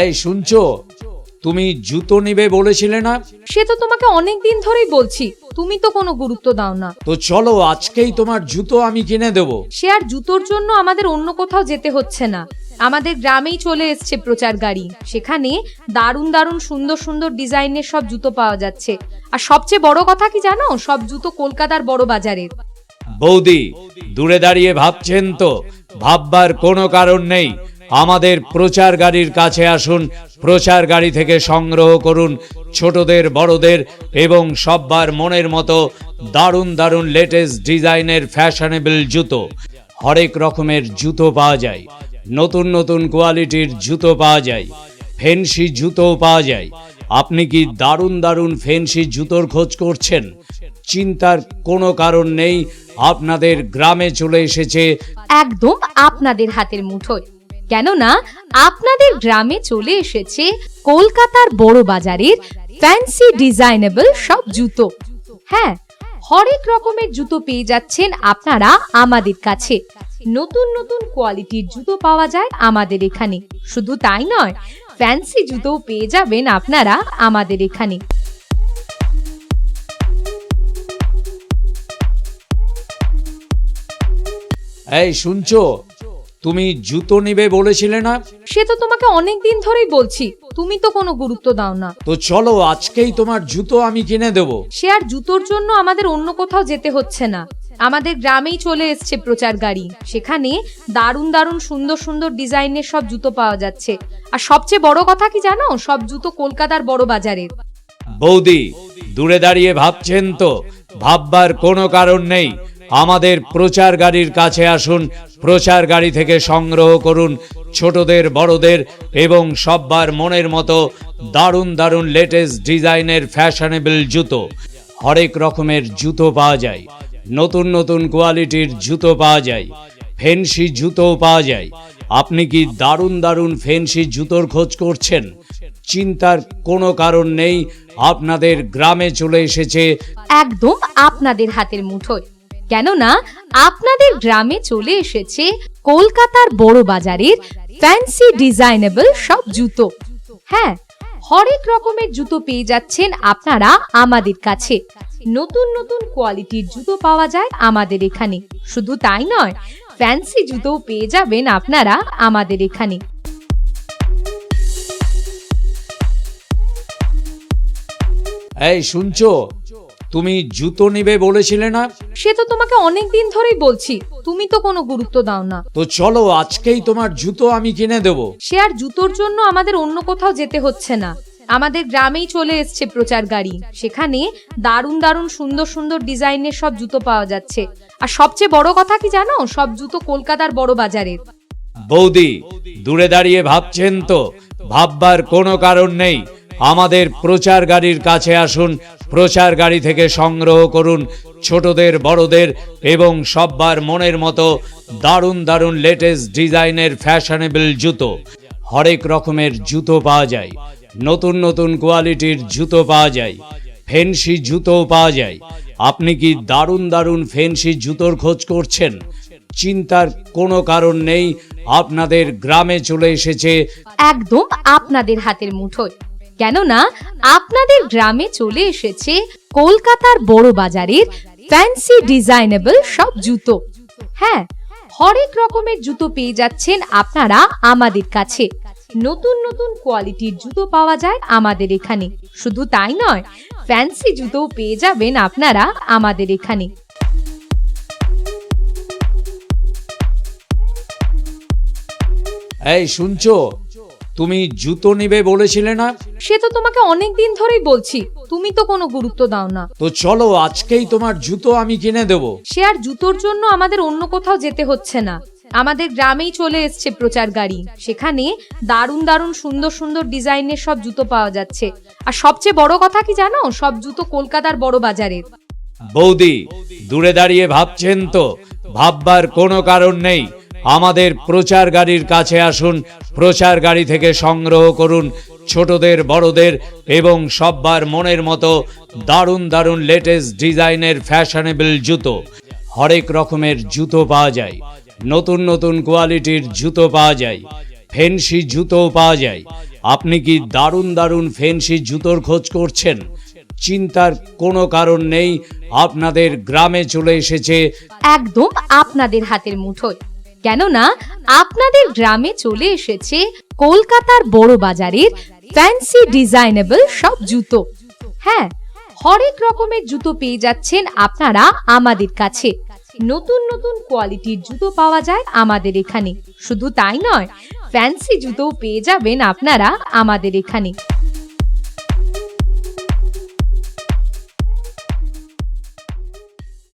এই শুনছো? তুমি জুতো নিবে বলেছিলে না? সে তো তোমাকে অনেক দিন ধরেই বলছি তুমি তো কোনো গুরুত্ব দাও না। তো চলো আজকেই তোমার জুতো আমি কিনে দেবো। সে আর জুতোর জন্য আমাদের অন্য কোথাও যেতে হচ্ছে না। আমাদের গ্রামেই চলে এসছে প্রচার গাড়ি। সেখানে দারুণ দারুণ সুন্দর সুন্দর ডিজাইনের সব জুতো পাওয়া যাচ্ছে। আর সবচেয়ে বড় কথা কি জানো? সব জুতো কলকাতার বড় বাজারের। বৌদি দূরে দাঁড়িয়ে ভাবছেন তো? ভাববার কোনো কারণ নেই। আমাদের প্রচার গাড়ির কাছে আসুন, প্রচার গাড়ি থেকে সংগ্রহ করুন ছোটদের, বড়দের এবং সব্বার মনের মতো দারুণ দারুণ লেটেস্ট ডিজাইনের ফ্যাশনেবল জুতো। হরেক রকমের জুতো পাওয়া যায়, নতুন নতুন কোয়ালিটির জুতো পাওয়া যায় ফেন্সি জুতোও পাওয়া যায়। আপনি কি দারুণ দারুণ ফেন্সি জুতোর খোঁজ করছেন? চিন্তার কোনো কারণ নেই, আপনাদের গ্রামে চলে এসেছে একদম আপনাদের হাতের মুঠোয়। কেননা আপনাদের গ্রামে চলে এসেছে কলকাতার বড় বাজারের ফ্যান্সি ডিজাইনেবল সব জুতো। হ্যাঁ হরেক রকমের জুতো পেয়ে যাচ্ছেন আপনারা আমাদের কাছে। নতুন নতুন কোয়ালিটির জুতো পাওয়া যায় আমাদের এখানে। শুধু তাই নয় ফ্যান্সি জুতো পেয়ে যাবেন আপনারা আমাদের এখানে। এই, শুনছো? তুমি জুতো নিবে বলেছিলে না? সে তো তোমাকে অনেক দিন ধরেই বলছি তুমি তো কোনো গুরুত্ব দাও না। তো চলো আজকেই তোমার জুতো আমি কিনে দেবো। সে আর জুতোর জন্য আমাদের অন্য কোথাও যেতে হচ্ছে না। আমাদের গ্রামেই চলে এসছে প্রচার গাড়ি। সেখানে দারুণ দারুণ সুন্দর সুন্দর ডিজাইনের সব জুতো পাওয়া যাচ্ছে। আর সবচেয়ে বড় কথা কি জানো? সব জুতো কলকাতার বড় বাজারের। বৌদি দূরে দাঁড়িয়ে ভাবছেন তো? ভাববার কোনো কারণ নেই। আমাদের প্রচার গাড়ির কাছে আসুন, প্রচার গাড়ি থেকে সংগ্রহ করুন ছোটদের, বড়দের এবং সব্বার মনের মতো দারুণ দারুণ লেটেস্ট ডিজাইনের ফ্যাশনেবল জুতো। হরেক রকমের জুতো পাওয়া যায়, নতুন নতুন কোয়ালিটির জুতো পাওয়া যায় ফেন্সি জুতোও পাওয়া যায়। আপনি কি দারুণ দারুণ ফেন্সি জুতোর খোঁজ করছেন? চিন্তার কোনো কারণ নেই, আপনাদের গ্রামে চলে এসেছে একদম আপনাদের হাতের মুঠোয়। কেননা আপনাদের গ্রামে চলে এসেছে কলকাতার বড় বাজারের ফ্যান্সি ডিজাইনেবল সব জুতো। হ্যাঁ হরেক রকমের জুতো পেয়ে যাচ্ছেন আপনারা আমাদের কাছে। নতুন নতুন কোয়ালিটির জুতো পাওয়া যায় আমাদের এখানে। শুধু তাই নয় ফ্যান্সি জুতো পেয়ে যাবেন আপনারা আমাদের এখানে। এই, শুনছো? তুমি জুতো নিবে বলেছিলে না? সে তো তোমাকে অনেক দিন ধরেই বলছি তুমি তো কোনো গুরুত্ব দাও না। তো চলো আজকেই তোমার জুতো আমি কিনে দেবো। সে আর জুতোর জন্য আমাদের অন্য কোথাও যেতে হচ্ছে না। আমাদের গ্রামেই চলে এসছে প্রচার গাড়ি। সেখানে দারুণ দারুণ সুন্দর সুন্দর ডিজাইনের সব জুতো পাওয়া যাচ্ছে। আর সবচেয়ে বড় কথা কি জানো? সব জুতো কলকাতার বড় বাজারের। বৌদি দূরে দাঁড়িয়ে ভাবছেন তো? ভাববার কোনো কারণ নেই। আমাদের প্রচার গাড়ির কাছে আসুন প্রচার গাড়ি থেকে সংগ্রহ করুন ছোটদের, বড়দের এবং সব্বার মনের মতো দারুণ দারুণ লেটেস্ট ডিজাইনের ফ্যাশনেবল জুতো। হরেক রকমের জুতো পাওয়া যায়, নতুন নতুন কোয়ালিটির জুতো পাওয়া যায় ফেন্সি জুতোও পাওয়া যায়। আপনি কি দারুণ দারুণ ফেন্সি জুতোর খোঁজ করছেন? চিন্তার কোনো কারণ নেই, আপনাদের গ্রামে চলে এসেছে একদম আপনাদের হাতের মুঠোয়। কেননা আপনাদের গ্রামে চলে এসেছে কলকাতার বড় বাজারের ফ্যান্সি ডিজাইনেবল সব জুতো। হ্যাঁ হরেক রকমের জুতো পেয়ে যাচ্ছেন আপনারা আমাদের কাছে। নতুন নতুন কোয়ালিটির জুতো পাওয়া যায় আমাদের এখানে। শুধু তাই নয় ফ্যান্সি জুতো পেয়ে যাবেন আপনারা আমাদের এখানে। এই, শুনছো? তুমি জুতো নিবে বলেছিলে না? সে তো তোমাকে অনেক দিন ধরেই বলছি তুমি তো কোনো গুরুত্ব দাও না। তো চলো আজকেই তোমার জুতো আমি কিনে দেবো। সে আর জুতোর জন্য আমাদের অন্য কোথাও যেতে হচ্ছে না। আমাদের গ্রামেই চলে এসছে প্রচার গাড়ি। সেখানে দারুণ দারুণ সুন্দর সুন্দর ডিজাইনের সব জুতো পাওয়া যাচ্ছে। আর সবচেয়ে বড় কথা কি জানো? সব জুতো কলকাতার বড় বাজারের। বৌদি দূরে দাঁড়িয়ে ভাবছেন তো? ভাববার কোনো কারণ নেই। আমাদের প্রচার গাড়ির কাছে আসুন, প্রচার গাড়ি থেকে সংগ্রহ করুন ছোটদের, বড়দের এবং সব্বার মনের মতো দারুণ দারুণ লেটেস্ট ডিজাইনের ফ্যাশনেবল জুতো। হরেক রকমের জুতো পাওয়া যায়, নতুন নতুন কোয়ালিটির জুতো পাওয়া যায় ফেন্সি জুতোও পাওয়া যায়। আপনি কি দারুণ দারুণ ফেন্সি জুতোর খোঁজ করছেন? চিন্তার কোনো কারণ নেই, আপনাদের গ্রামে চলে এসেছে একদম আপনাদের হাতের মুঠোয়। কেননা আপনাদের গ্রামে চলে এসেছে কলকাতার বড় বাজারের ফ্যান্সি ডিজাইনেবল সব জুতো। হ্যাঁ হরেক রকমের জুতো পেয়ে যাচ্ছেন আপনারা আমাদের কাছে। নতুন নতুন কোয়ালিটির জুতো পাওয়া যায় আমাদের এখানে। শুধু তাই নয় ফ্যান্সি জুতো পেয়ে যাবেন আপনারা আমাদের এখানে।